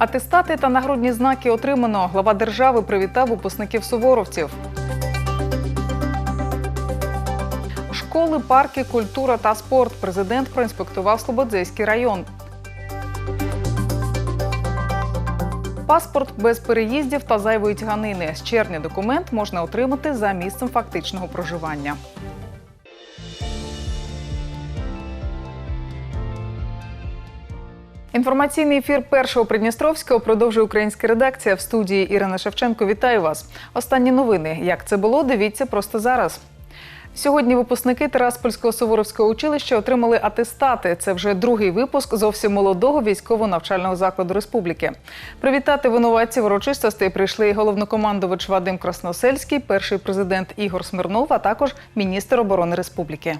Атестати та нагрудні знаки отримано. Глава держави привітав випускників суворовців. Школи, парки, культура та спорт. Президент проінспектував Слободзейський район. Паспорт без переїздів та зайвої тяганини. З червня документ можна отримати за місцем фактичного проживання. Інформаційний ефір першого Придністровського продовжує українська редакція в студії Ірина Шевченко. Вітаю вас. Останні новини. Як це було? Дивіться просто зараз. Сьогодні випускники Тераспольського Суворовського училища отримали атестати. Це вже другий випуск зовсім молодого військово-навчального закладу республіки. Привітати винуватців урочистостей прийшли і головнокомандувач Вадим Красносельський, перший президент Ігор Смирнов, а також міністр оборони республіки.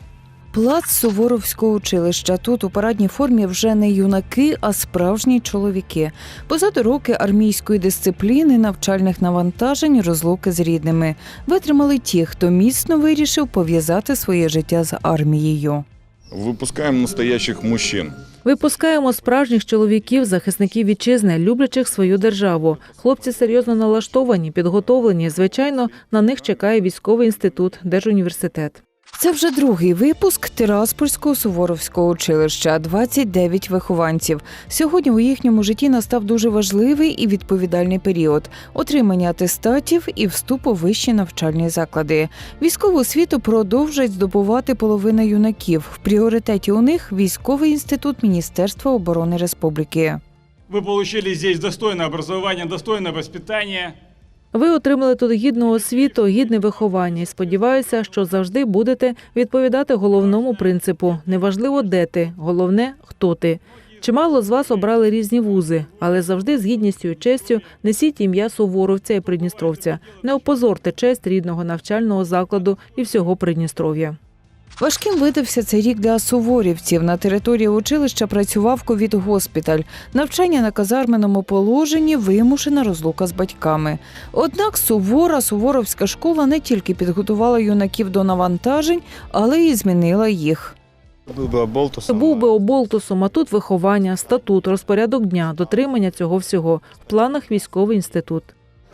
Плац Суворовського училища. Тут у парадній формі вже не юнаки, а справжні чоловіки. Позаду роки армійської дисципліни, навчальних навантажень, розлуки з рідними. Витримали ті, хто міцно вирішив пов'язати своє життя з армією. Выпускаем настоящих мужчин. Випускаємо справжніх чоловіків, захисників вітчизни, люблячих свою державу. Хлопці серйозно налаштовані, підготовлені. Звичайно, на них чекає військовий інститут, держуніверситет. Це вже другий випуск Тираспольського Суворовського училища. 29 вихованців. Сьогодні у їхньому житті настав дуже важливий і відповідальний період отримання атестатів і вступ у вищі навчальні заклади. Військову освіту продовжать здобувати половина юнаків. В пріоритеті у них військовий інститут Міністерства оборони Республіки. Вы получили здесь достойное образование, достойное воспитание. Ви отримали тут гідну освіту, гідне виховання і сподіваюся, що завжди будете відповідати головному принципу: неважливо, де ти, головне, хто ти. Чимало з вас обрали різні вузи, але завжди з гідністю і честю несіть ім'я суворовця і придністровця. Не опозорте честь рідного навчального закладу і всього Придністров'я. Важким видався цей рік для суворівців. На території училища працював ковід-госпіталь. Навчання на казарменому положенні вимушена розлука з батьками. Однак сувора суворовська школа не тільки підготувала юнаків до навантажень, але й змінила їх. Був би оболтусом, а тут виховання, статут, розпорядок дня, дотримання цього всього. В планах військовий інститут.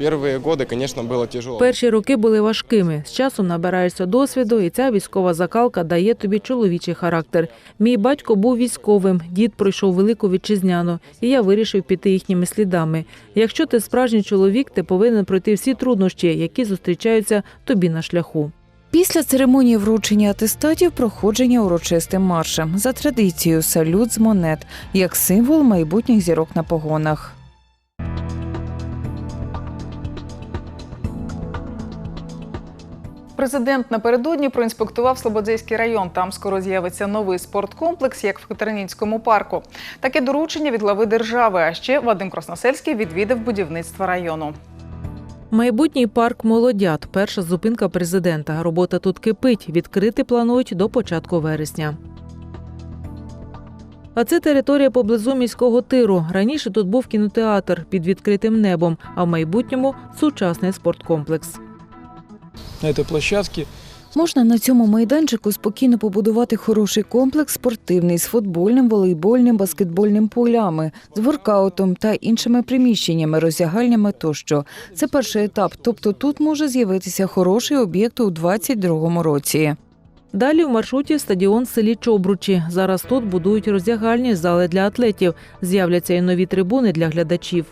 Первые годы, конечно, было тяжело. Перші роки були важкими. З часом набираєшся досвіду, і ця військова закалка дає тобі чоловічий характер. Мій батько був військовим, дід пройшов велику вітчизняну, і я вирішив піти їхніми слідами. Якщо ти справжній чоловік, ти повинен пройти всі труднощі, які зустрічаються тобі на шляху. Після церемонії вручення атестатів проходження урочистим маршем за традицією салют з монет як символ майбутніх зірок на погонах. Президент напередодні проінспектував Слободзейський район. Там скоро з'явиться новий спорткомплекс, як в Катеринінському парку. Таке доручення від глави держави. А ще Вадим Красносельський відвідав будівництво району. Майбутній парк молодят. Перша зупинка президента. Робота тут кипить. Відкрити планують до початку вересня. А це територія поблизу міського тиру. Раніше тут був кінотеатр під відкритим небом, а в майбутньому сучасний спорткомплекс. На этой площадке Можна на цьому майданчику спокійно побудувати хороший комплекс спортивний з футбольним, волейбольним, баскетбольним полями, з воркаутом та іншими приміщеннями, роздягальнями тощо. Це перший етап, тобто тут може з'явитися хороший об'єкт у 2022 році. Далі в маршруті стадіон в селі Чобручі. Зараз тут будують роздягальні зали для атлетів. З'являться і нові трибуни для глядачів.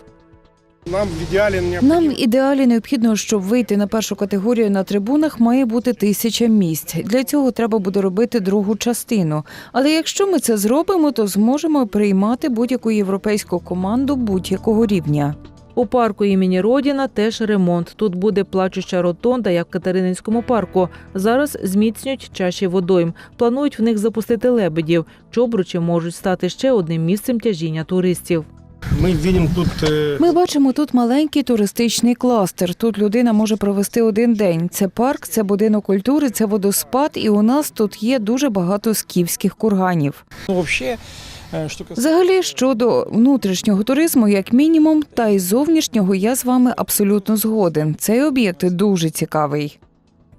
Нам в идеале необходимо... Нам в ідеалі необхідно, щоб вийти на першу категорію на трибунах, має бути тисяча місць. Для цього треба буде робити другу частину. Але якщо ми це зробимо, то зможемо приймати будь-яку європейську команду будь-якого рівня. У парку імені Родіна теж ремонт. Тут буде плачуща ротонда, як в Катерининському парку. Зараз зміцнюють чаші водойм. Планують в них запустити лебедів. Чобручі можуть стати ще одним місцем тяжіння туристів. Мы видим тут э, Ми бачимо тут маленький туристичний кластер. Тут людина може провести один день. Це парк, це будинок культури, це водоспад, і у нас тут є дуже багато скіфських курганів. ну, вообще, э, что касается... Взагалі, щодо внутрішнього туризму, як мінімум, та й зовнішнього, я з вами абсолютно згоден. Цей об'єкт дуже цікавий.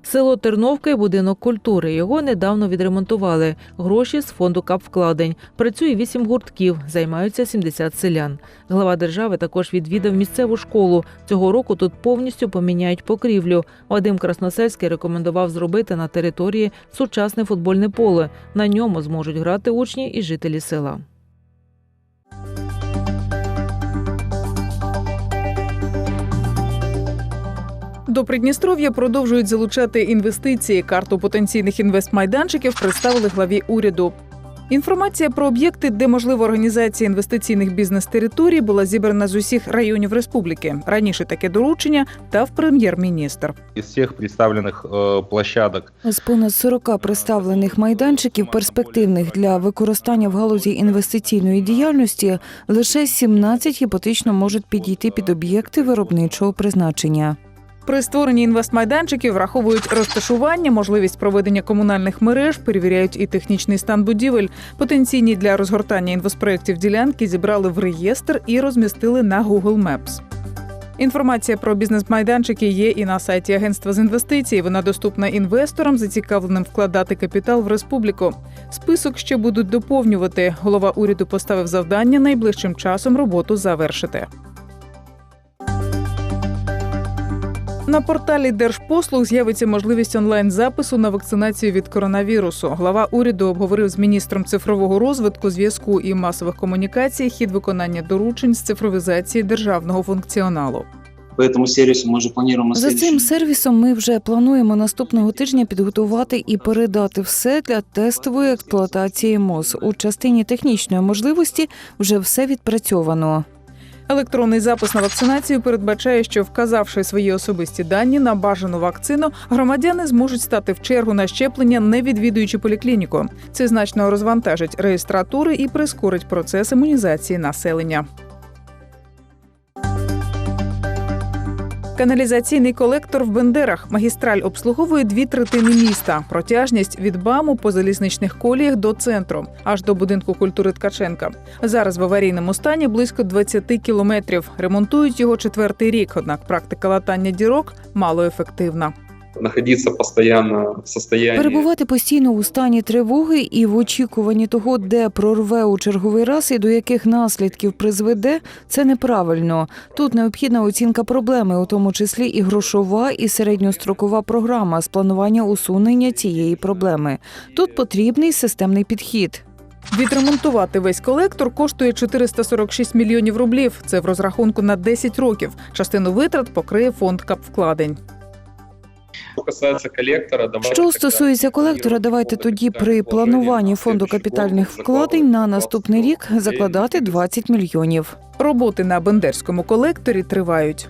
Село Терновка – будинок культури. Його недавно відремонтували. Гроші з фонду капвкладень. Працює вісім гуртків, займаються 70 селян. Глава держави також відвідав місцеву школу. Цього року тут повністю поміняють покрівлю. Вадим Красносельський рекомендував зробити на території сучасне футбольне поле. На ньому зможуть грати учні і жителі села. До Придністров'я продовжують залучати інвестиції. Карту потенційних інвестмайданчиків представили главі уряду. Інформація про об'єкти, де можлива організація інвестиційних бізнес-територій, була зібрана з усіх районів республіки. Раніше таке доручення дав прем'єр-міністр. Из всех представленных э, площадок З понад 40 представлених майданчиків, перспективних для використання в галузі інвестиційної діяльності, лише 17 гіпотично можуть підійти під об'єкти виробничого призначення. При створенні інвестмайданчиків враховують розташування, можливість проведення комунальних мереж, перевіряють і технічний стан будівель. Потенційні для розгортання інвестпроєктів ділянки зібрали в реєстр і розмістили на Google Maps. Інформація про бізнес-майданчики є і на сайті Агентства з інвестицій. Вона доступна інвесторам, зацікавленим вкладати капітал в республіку. Список ще будуть доповнювати. Голова уряду поставив завдання найближчим часом роботу завершити. На порталі Держпослуг з'явиться можливість онлайн-запису на вакцинацію від коронавірусу. Глава уряду обговорив з міністром цифрового розвитку, зв'язку і масових комунікацій хід виконання доручень з цифровізації державного функціоналу. По этому сервису мы уже планируем на За цим сервісом ми вже плануємо наступного тижня підготувати і передати все для тестової експлуатації МОЗ. У частині технічної можливості вже все відпрацьовано. Електронний запис на вакцинацію передбачає, що вказавши свої особисті дані на бажану вакцину, громадяни зможуть стати в чергу на щеплення, не відвідуючи поліклініку. Це значно розвантажить реєстратури і прискорить процес імунізації населення. Каналізаційний колектор в Бендерах. Магістраль обслуговує дві третини міста. Протяжність від БАМу по залізничних коліях до центру, аж до будинку культури Ткаченка. Зараз в аварійному стані близько 20 кілометрів. Ремонтують його четвертий рік. Однак практика латання дірок малоефективна. Находиться постоянно в состоянии Перебувати постійно у стані тривоги і в очікуванні того, де прорве у черговий раз і до яких наслідків призведе, це неправильно. Тут необхідна оцінка проблеми, у тому числі і грошова, і середньострокова програма з планування усунення цієї проблеми. Тут потрібний системний підхід. Відремонтувати весь колектор коштує 446 мільйонів рублів. Це в розрахунку на 10 років. Частину витрат покриє фонд капвкладень. Що тогда стосується колектора, давайте тоді при плануванні фонду капітальних вкладень на наступний рік закладати 20 мільйонів. Роботи на бендерському колекторі тривають.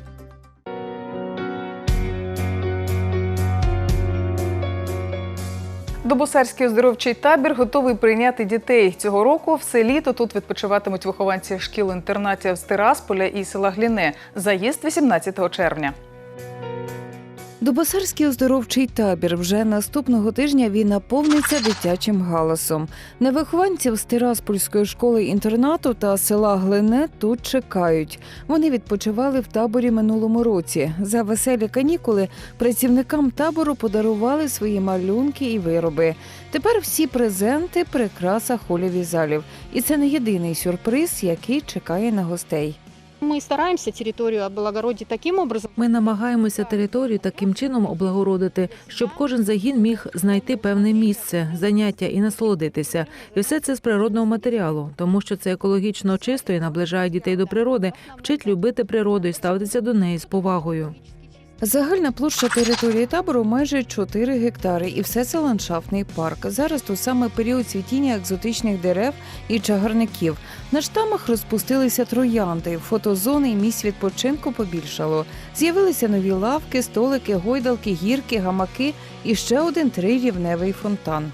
Добосарський оздоровчий табір готовий прийняти дітей. Цього року все літо тут відпочиватимуть вихованці шкіл-інтернатів з Тирасполя і села Гліне. Заїзд 18 червня. Дубосарський оздоровчий табір вже наступного тижня він наповниться дитячим галасом. На вихованців з Тираспольської школи інтернату та села Глине тут чекають. Вони відпочивали в таборі минулому році. За веселі канікули працівникам табору подарували свої малюнки і вироби. Тепер всі презенти прикраса холіві залів. І це не єдиний сюрприз, який чекає на гостей. Мы стараємося територію облагородити таким образом, Ми намагаємося територію таким чином облагородити, щоб кожен загін міг знайти певне місце, заняття і насолодитися. І все це з природного матеріалу, тому що це екологічно чисто і наближає дітей до природи, вчить любити природу і ставитися до неї з повагою. Загальна площа території табору майже 4 гектари, і все це ландшафтний парк. Зараз тут саме період цвітіння екзотичних дерев і чагарників. На штамах розпустилися троянди, фотозони і місць відпочинку побільшало. З'явилися нові лавки, столики, гойдалки, гірки, гамаки і ще один трирівневий фонтан.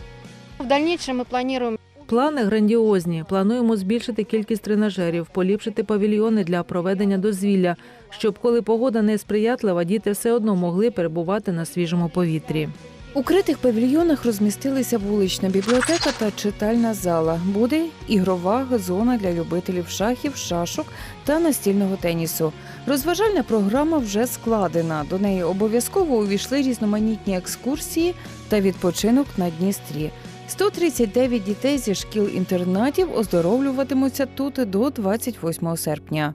в дальнейшем мы планируем Плани грандіозні. Плануємо збільшити кількість тренажерів, поліпшити павільйони для проведення дозвілля, щоб коли погода не сприятлива, діти все одно могли перебувати на свіжому повітрі. У критих павільйонах розмістилися вулична бібліотека та читальна зала. Буде ігрова зона для любителів шахів, шашок та настільного тенісу. Розважальна програма вже складена. До неї обов'язково увійшли різноманітні екскурсії та відпочинок на Дністрі. 139 дітей зі шкіл-інтернатів оздоровлюватимуться тут до 28 серпня.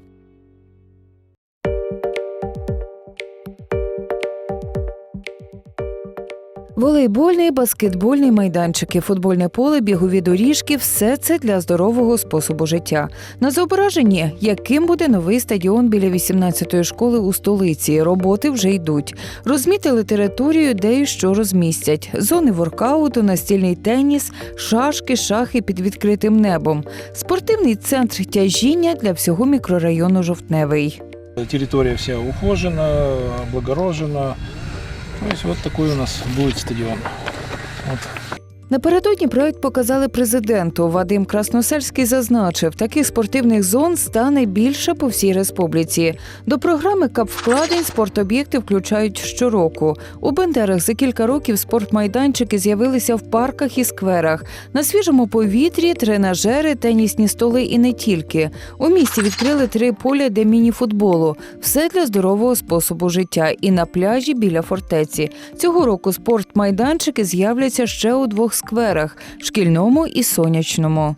Волейбольний, баскетбольний майданчики, футбольне поле, бігові доріжки все це для здорового способу життя. На зображенні, яким буде новий стадіон біля 18-ї школи у столиці. Роботи вже йдуть. Розмітили територію, де і що розмістять: зони воркауту, настільний теніс, шашки, шахи під відкритим небом, спортивний центр тяжіння для всього мікрорайону Жовтневий. Территория вся ухожена, облагорожена. То есть вот такой у нас будет стадион. Вот. Напередодні проект показали президенту. Вадим Красносельський зазначив, таких спортивних зон стане більше по всій республіці. До програми капвкладень спортоб'єкти включають щороку. У Бендерах за кілька років спортмайданчики з'явилися в парках і скверах. На свіжому повітрі тренажери, тенісні столи і не тільки. У місті відкрили три поля для міні-футболу. Все для здорового способу життя. І на пляжі біля фортеці. Цього року спортмайданчики з'являться ще у двох скверах шкільному і сонячному.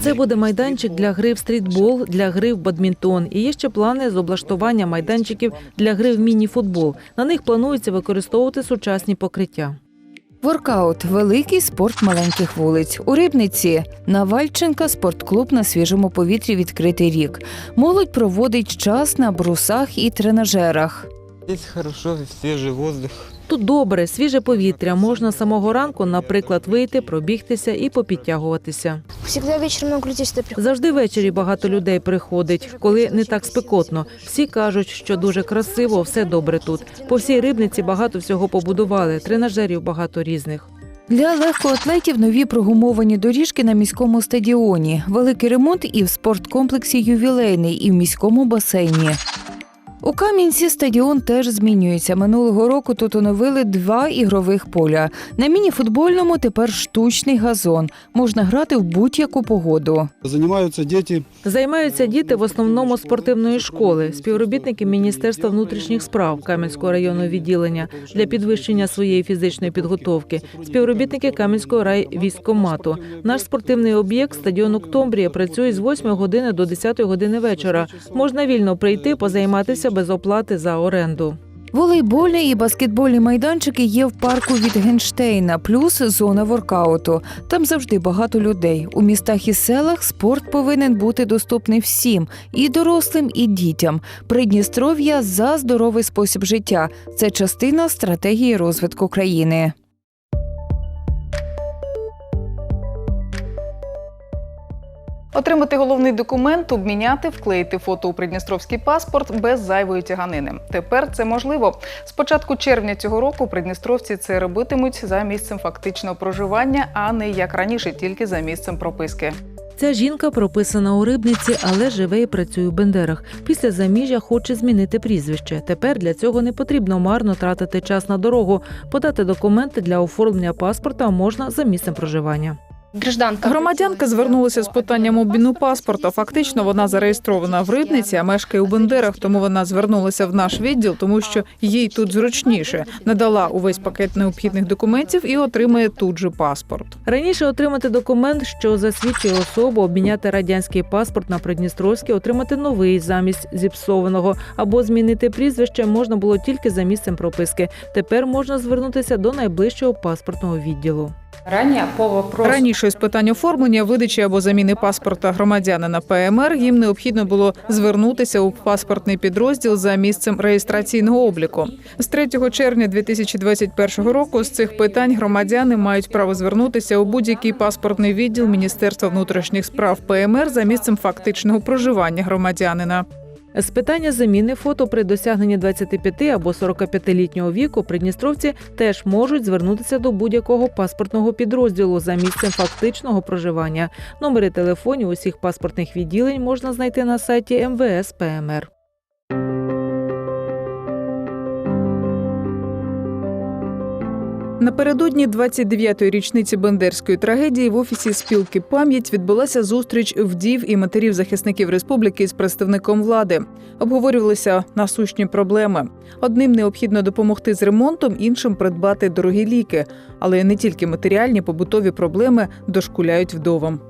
Це буде майданчик для гри в стрітбол, для гри в бадмінтон. І є ще плани з облаштування майданчиків для гри в міні-футбол. На них планується використовувати сучасні покриття. Воркаут великий спорт маленьких вулиць. У Рибниці Навальченка спортклуб на свіжому повітрі відкритий рік. Молодь проводить час на брусах і тренажерах. Здесь хорошо, свежий воздух. Тут добре, свіже повітря. Можна з самого ранку, наприклад, вийти, пробігтися і попідтягуватися. Всегда вечером много людей. Завжди ввечері багато людей приходить, коли не так спекотно. Всі кажуть, що дуже красиво, все добре тут. По всій рибниці багато всього побудували, тренажерів багато різних. Для легкоатлетів нові прогумовані доріжки на міському стадіоні, великий ремонт і в спорткомплексі ювілейний, і в міському басейні. У Кам'янці стадіон теж змінюється. Минулого року тут оновили два ігрових поля. На міні-футбольному тепер штучний газон. Можна грати в будь-яку погоду. Занимаются дети Займаються діти в основному спортивної школи, співробітники Міністерства внутрішніх справ Кам'янського районного відділення для підвищення своєї фізичної підготовки, співробітники Кам'янського райвійськкомату. Наш спортивний об'єкт стадіон Октомбрія працює з 8 години до 10 години вечора. Можна вільно прийти, позайматися без оплати за оренду. Волейбольні і баскетбольні майданчики є в парку від Генштейна, плюс зона воркауту. Там завжди багато людей. У містах і селах спорт повинен бути доступний всім і дорослим, і дітям. Придністров'я за здоровий спосіб життя. Це частина стратегії розвитку країни. Отримати головний документ, обміняти, вклеїти фото у придністровський паспорт без зайвої тяганини. Тепер це можливо. З початку червня цього року придністровці це робитимуть за місцем фактичного проживання, а не як раніше, тільки за місцем прописки. Ця жінка прописана у рибниці, але живе і працює у Бендерах. Після заміжжя хоче змінити прізвище. Тепер для цього не потрібно марно тратити час на дорогу. Подати документи для оформлення паспорта можна за місцем проживання. Гражданка. Громадянка звернулася з питанням обміну паспорта. Фактично, вона зареєстрована в Рибниці, а мешкає у Бендерах, тому вона звернулася в наш відділ, тому що їй тут зручніше. Надала увесь пакет необхідних документів і отримає тут же паспорт. Раніше отримати документ, що засвідчує особу, обміняти радянський паспорт на Придністровський, отримати новий замість зіпсованого або змінити прізвище можна було тільки за місцем прописки. Тепер можна звернутися до найближчого паспортного відділу. Раніше з питань оформлення, видачі або заміни паспорта громадянина ПМР їм необхідно було звернутися у паспортний підрозділ за місцем реєстраційного обліку. З 3 червня 2021 року з цих питань громадяни мають право звернутися у будь-який паспортний відділ Міністерства внутрішніх справ ПМР за місцем фактичного проживання громадянина. З питання заміни фото при досягненні 25 або 45-літнього віку придністровці теж можуть звернутися до будь-якого паспортного підрозділу за місцем фактичного проживання. Номери телефонів усіх паспортних відділень можна знайти на сайті МВС ПМР. Напередодні 29-ї річниці Бендерської трагедії в офісі спілки Пам'ять відбулася зустріч вдів і матерів захисників республіки з представником влади. Обговорювалися насущні проблеми. Одним необхідно допомогти з ремонтом, іншим придбати дорогі ліки. Але не тільки матеріальні побутові проблеми дошкуляють вдовам.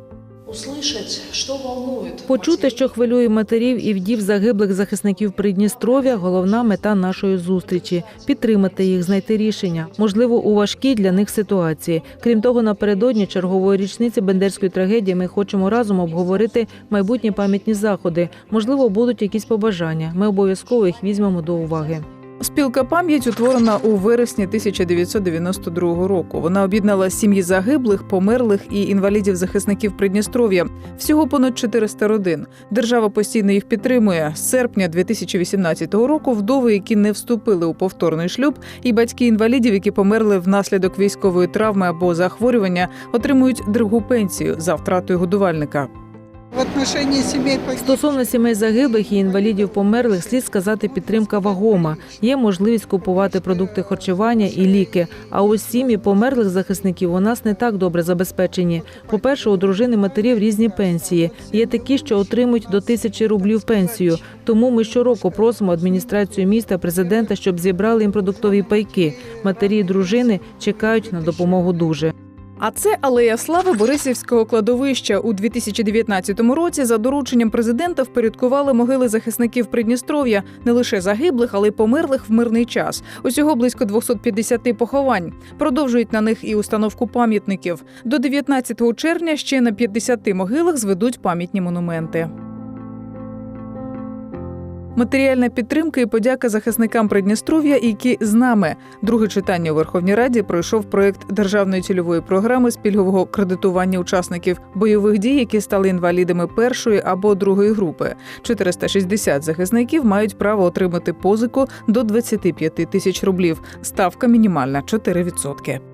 Почути, що хвилює матерів і вдів загиблих захисників Придністров'я, головна мета нашої зустрічі підтримати їх, знайти рішення, можливо, у важкій для них ситуації. Крім того, напередодні чергової річниці Бендерської трагедії ми хочемо разом обговорити майбутні пам'ятні заходи. Можливо, будуть якісь побажання. Ми обов'язково їх візьмемо до уваги. Спілка пам'ять утворена у вересні 1992 року. Вона об'єднала сім'ї загиблих, померлих і інвалідів захисників Придністров'я. Всього понад 400 родин. Держава постійно їх підтримує. З серпня 2018 року вдови, які не вступили у повторний шлюб, і батьки інвалідів, які померли внаслідок військової травми або захворювання, отримують другу пенсію за втратою годувальника. Стосовно сімей загиблих і інвалідів померлих, слід сказати, підтримка вагома. Є можливість купувати продукти харчування і ліки. А ось сім'ї померлих захисників у нас не так добре забезпечені. По-перше, у дружини матерів різні пенсії. Є такі, що отримують до тисячі рублів пенсію. Тому ми щороку просимо адміністрацію міста, президента, щоб зібрали їм продуктові пайки. Матері і дружини чекають на допомогу дуже. А це алея слави Борисівського кладовища. У 2019 році за дорученням президента впорядкували могили захисників Придністров'я не лише загиблих, але й померлих в мирний час. Усього близько 250 поховань. Продовжують на них і установку пам'ятників. До 19 червня ще на 50 могилах зведуть пам'ятні монументи. Матеріальна підтримка і подяка захисникам Придністров'я, які з нами. Друге читання у Верховній Раді пройшов проект державної цільової програми з пільгового кредитування учасників бойових дій, які стали інвалідами першої або другої групи. 460 захисників мають право отримати позику до 25 тисяч рублів. Ставка мінімальна 4%.